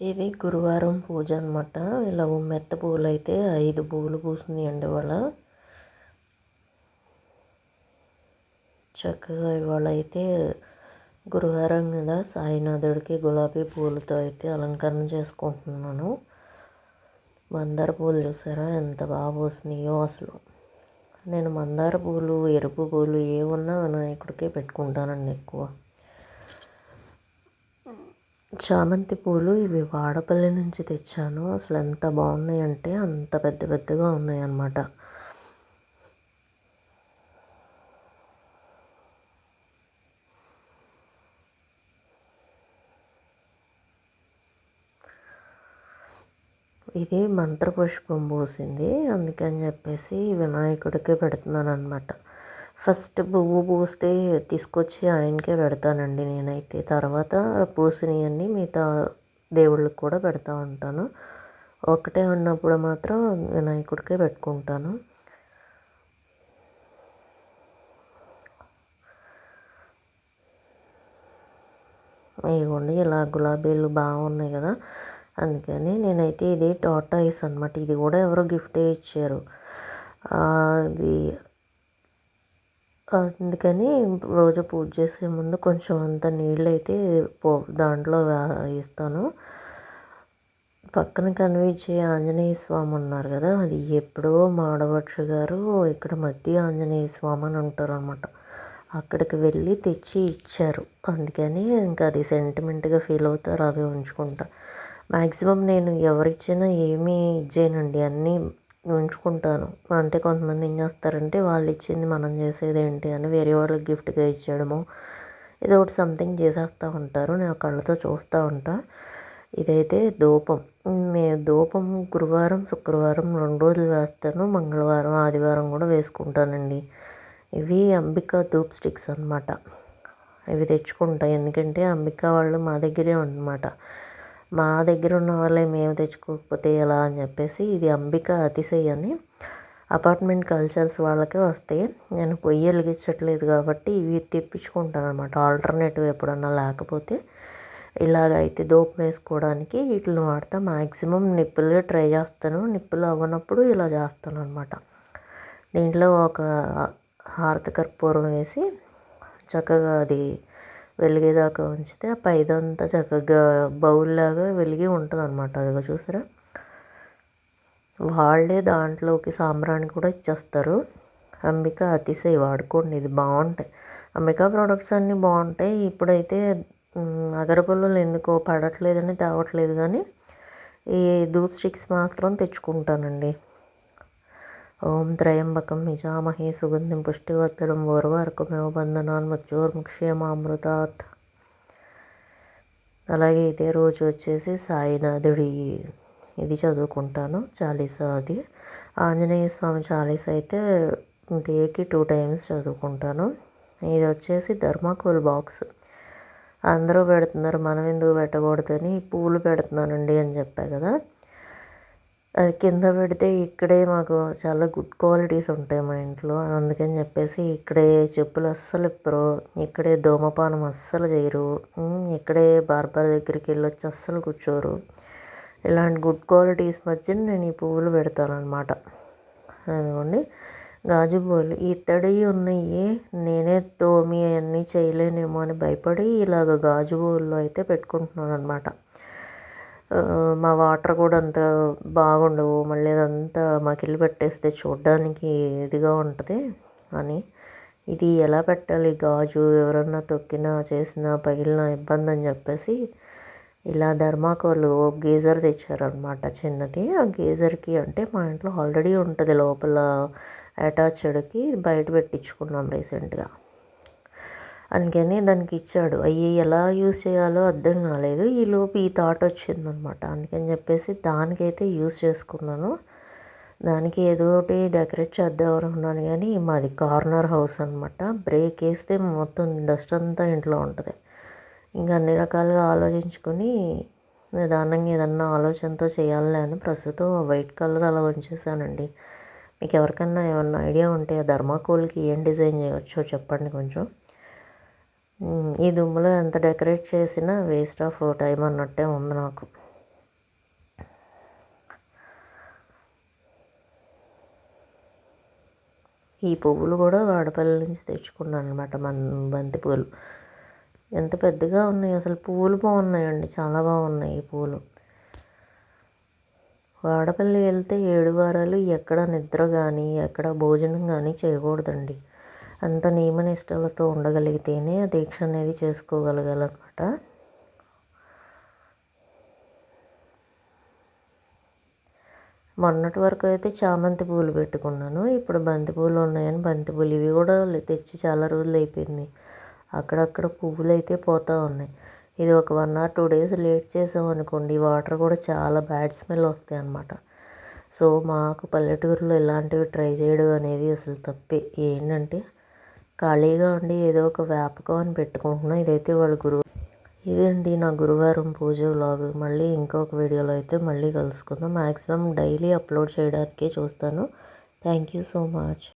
ఇది గురువారం పూజ అనమాట ఇలా మెత్త పువ్వులు అయితే ఐదు పువ్వులు పూసినాయండి ఇవాళ. చక్కగా ఇవాళ అయితే గురువారం కదా సాయినాథుడికి గులాబీ పూలతో అయితే అలంకరణ చేసుకుంటున్నాను. మందార పూలు చూసారా? ఎంత బాగా పూసినాయో అసలు. నేను మందార పూలు ఎరుపు పూలు ఏమున్నా వినాయకుడికే పెట్టుకుంటానండి ఎక్కువ. చామంతి పూలు ఇవి వాడపల్లి నుంచి తెచ్చాను. అసలు ఎంత బాగున్నాయి అంటే అంత పెద్ద పెద్దగా ఉన్నాయి అన్నమాట. ఇది మంత్రపుష్పం పోసింది. అందుకని చెప్పేసి వినాయకుడికి పెడుతున్నాను అనమాట ఫస్ట్ పువ్వు పూస్తే తీసుకొచ్చి ఆయనకే పెడతానండి నేనైతే. తర్వాత పూసినవన్నీ మిగతా దేవుళ్ళకి కూడా పెడతా ఉంటాను. ఒకటే ఉన్నప్పుడు మాత్రం వినాయకుడికే పెట్టుకుంటాను. ఇవ్వండి ఇలా గులాబీలు బాగున్నాయి కదా. అందుకని నేనైతే ఇది టాటాయిస్ అనమాట ఇది కూడా ఎవరో గిఫ్టే ఇచ్చారు. అది అందుకని రోజు పూజ చేసే ముందు కొంచెం అంత నీళ్ళు అయితే పో దాంట్లో వేస్తాను. పక్కన కనిపించే ఆంజనేయ స్వామి ఉన్నారు కదా అది ఎప్పుడో మాడవచ్చు గారు ఇక్కడ మధ్య ఆంజనేయ స్వామి అని ఉంటారు అనమాట అక్కడికి వెళ్ళి తెచ్చి ఇచ్చారు. అందుకని ఇంకా అది సెంటిమెంట్గా ఫీల్ అవుతారు అవి ఉంచుకుంటా. మ్యాక్సిమం నేను ఎవరిచ్చినా ఏమీ ఇచ్చేయనండి అన్నీ ఉంచుకుంటాను అంటే కొంతమంది ఏం చేస్తారంటే వాళ్ళు ఇచ్చింది మనం చేసేది ఏంటి అని వేరే వాళ్ళకి గిఫ్ట్గా ఇచ్చేయడము ఏదో ఒకటి సంథింగ్ చేసేస్తూ ఉంటారు. నేను కళ్ళతో చూస్తూ ఉంటా. ఇదైతే ధూపం మేము ధూపం గురువారం శుక్రవారం రెండు రోజులు వేస్తాను. మంగళవారం ఆదివారం కూడా వేసుకుంటానండి. ఇవి అంబికా ధూప్ స్టిక్స్ అనమాట ఇవి తెచ్చుకుంటా. ఎందుకంటే అంబికా వాళ్ళు మా దగ్గరే అనమాట మా దగ్గర ఉన్న వాళ్ళే మేము తెచ్చుకోకపోతే ఎలా అని చెప్పేసి ఇది అంబిక అతిశయ అని అపార్ట్మెంట్ కల్చర్స్ వాళ్ళకే వస్తాయి. నేను పొయ్యి వెలిగించట్లేదు కాబట్టి ఇవి తెప్పించుకుంటాను అనమాట ఆల్టర్నేటివ్ ఎప్పుడన్నా లేకపోతే ఇలాగ అయితే దోపు వేసుకోవడానికి వీటిని వాడతా. మ్యాక్సిమం నిప్పులే ట్రై చేస్తాను. నిప్పులు అవ్వనప్పుడు ఇలా చేస్తాను అనమాట దీంట్లో ఒక హారతి కర్పూరం వేసి చక్కగా అది వెలిగేదాకా ఉంచితే ఆ పైదంతా చక్కగా బౌల్ లాగా వెలిగి ఉంటుంది అనమాట అదిగో చూసారా? వాళ్ళే దాంట్లోకి సాంబ్రాణి కూడా ఇచ్చేస్తారు. అంబిక అతిశయ్ వాడుకోండి ఇది బాగుంటాయి. అంబికా ప్రోడక్ట్స్ అన్నీ బాగుంటాయి. ఇప్పుడైతే అగరబొల్లలు ఎందుకో పడట్లేదని తేవట్లేదు కానీ ఈ ధూప్ స్టిక్స్ మాత్రం తెచ్చుకుంటానండి. ఓం త్రయంబకం నిజామహే సుగంధిం పుష్టివర్ధనం ఓర్వార్కమేవ బంధనాన్ మృత్యోర్ముక్షేమామృతాత్ అలాగే ఇదే రోజు వచ్చేసి సాయినాథుడి ఇది చదువుకుంటాను చాలీసా అది. ఆంజనేయ స్వామి చాలీసా అయితే డేకి టూ టైమ్స్ చదువుకుంటాను. ఇది వచ్చేసి ధర్మాకోల్ బాక్స్. అందరూ పెడుతున్నారు మనం ఎందుకు పెట్టకూడదని పూలు పెడుతున్నానండి అని చెప్పా కదా. అది కింద పెడితే ఇక్కడే మాకు చాలా గుడ్ క్వాలిటీస్ ఉంటాయి మా ఇంట్లో. అందుకని చెప్పేసి ఇక్కడే చెప్పులు అస్సలు ఇప్పరు ఇక్కడే ధూమపానం అస్సలు చేయరు. ఇక్కడే బార్బర్ దగ్గరికి వెళ్ళొచ్చి అస్సలు కూర్చోరు. ఇలాంటి గుడ్ క్వాలిటీస్ మధ్య నేను ఈ పువ్వులు పెడతాను అనమాట అదిగోండి. గాజు పువ్వులు ఇత్తడి ఉన్నాయి నేనే తోమి అవన్నీ చేయలేనేమో అని భయపడి ఇలాగ గాజు పువ్వుల్లో అయితే పెట్టుకుంటున్నాను అనమాట మా వాటర్ కూడా అంత బాగుండవు. మళ్ళీ అదంతా మకిలి పెట్టేస్తే చూడ్డానికి ఇదిగా ఉంటుంది అని. ఇది ఎలా పెట్టాలి? గాజు ఎవరన్నా తొక్కినా చేసినా పగిలినా ఇబ్బంది అని చెప్పేసి ఇలా ధర్మాకోల్ గీజర్ తెచ్చారనమాట చిన్నది. ఆ గీజర్కి అంటే మా ఇంట్లో ఆల్రెడీ ఉంటుంది లోపల అటాచ్డ్కి బయట పెట్టించుకున్నాం రీసెంట్గా. అందుకని దానికి ఇచ్చాడు. అవి ఎలా యూస్ చేయాలో అర్థం కాలేదు. ఈలోపు ఈ థాట్ వచ్చిందనమాట అందుకని చెప్పేసి దానికైతే యూస్ చేసుకున్నాను. దానికి ఏదో ఒకటి డెకరేట్ చేద్దాం అనుకున్నాను కానీ మాది కార్నర్ హౌస్ అనమాట బ్రేక్ వేస్తే మొత్తం డస్ట్ అంతా ఇంట్లో ఉంటుంది. ఇంకా అన్ని రకాలుగా ఆలోచించుకొని నిదానంగా ఏదన్నా ఆలోచనతో చేయాలి అని ప్రస్తుతం వైట్ కలర్ అలా ఉంచేసానండి. మీకు ఎవరికన్నా ఏమన్నా ఐడియా ఉంటే ఆ ధర్మాకోల్కి ఏం డిజైన్ చేయవచ్చో చెప్పండి కొంచెం. ఈ దుమ్ములో ఎంత డెకరేట్ చేసినా వేస్ట్ ఆఫ్ టైం అన్నట్టే ఉంది నాకు. ఈ పువ్వులు కూడా వాడపల్లి నుంచి తెచ్చుకున్నాను అనమాట మన బంతి పువ్వులు ఎంత పెద్దగా ఉన్నాయి అసలు. పువ్వులు బాగున్నాయండి చాలా బాగున్నాయి ఈ పువ్వులు వాడపల్లి వెళ్తే ఏడు వారాలు ఎక్కడ నిద్ర కానీ ఎక్కడ భోజనం కానీ చేయకూడదండి. అంత నియమనిష్టలతో ఉండగలిగితేనే ఆ దీక్ష అనేది చేసుకోగలగాలన్నమాట. మొన్నటి వరకు అయితే చామంతి పూలు పెట్టుకున్నాను. ఇప్పుడు బంతి పూలు ఉన్నాయని బంతి పూలు ఇవి కూడా తెచ్చి చాలా రోజులు అయిపోయింది. అక్కడక్కడ పువ్వులు అయితే పోతూ ఉన్నాయి. ఇది ఒక one or two days late చేసామనుకోండి వాటర్ కూడా చాలా బ్యాడ్ స్మెల్ వస్తాయి అన్నమాట. సో మాకు పల్లెటూరులో ఇలాంటివి ట్రై చేయడం అనేది అసలు తప్పే. ఏంటంటే ఖాళీగా ఉండి ఏదో ఒక వ్యాపకం అని పెట్టుకుంటున్నాను ఇదైతే వాళ్ళ గురువు. ఇదండి నా గురువారం పూజ వ్లాగ్. మళ్ళీ ఇంకొక వీడియోలో అయితే మళ్ళీ కలుసుకుందాం. మ్యాక్సిమం డైలీ అప్లోడ్ చేయడానికే చూస్తాను. Thank you so much.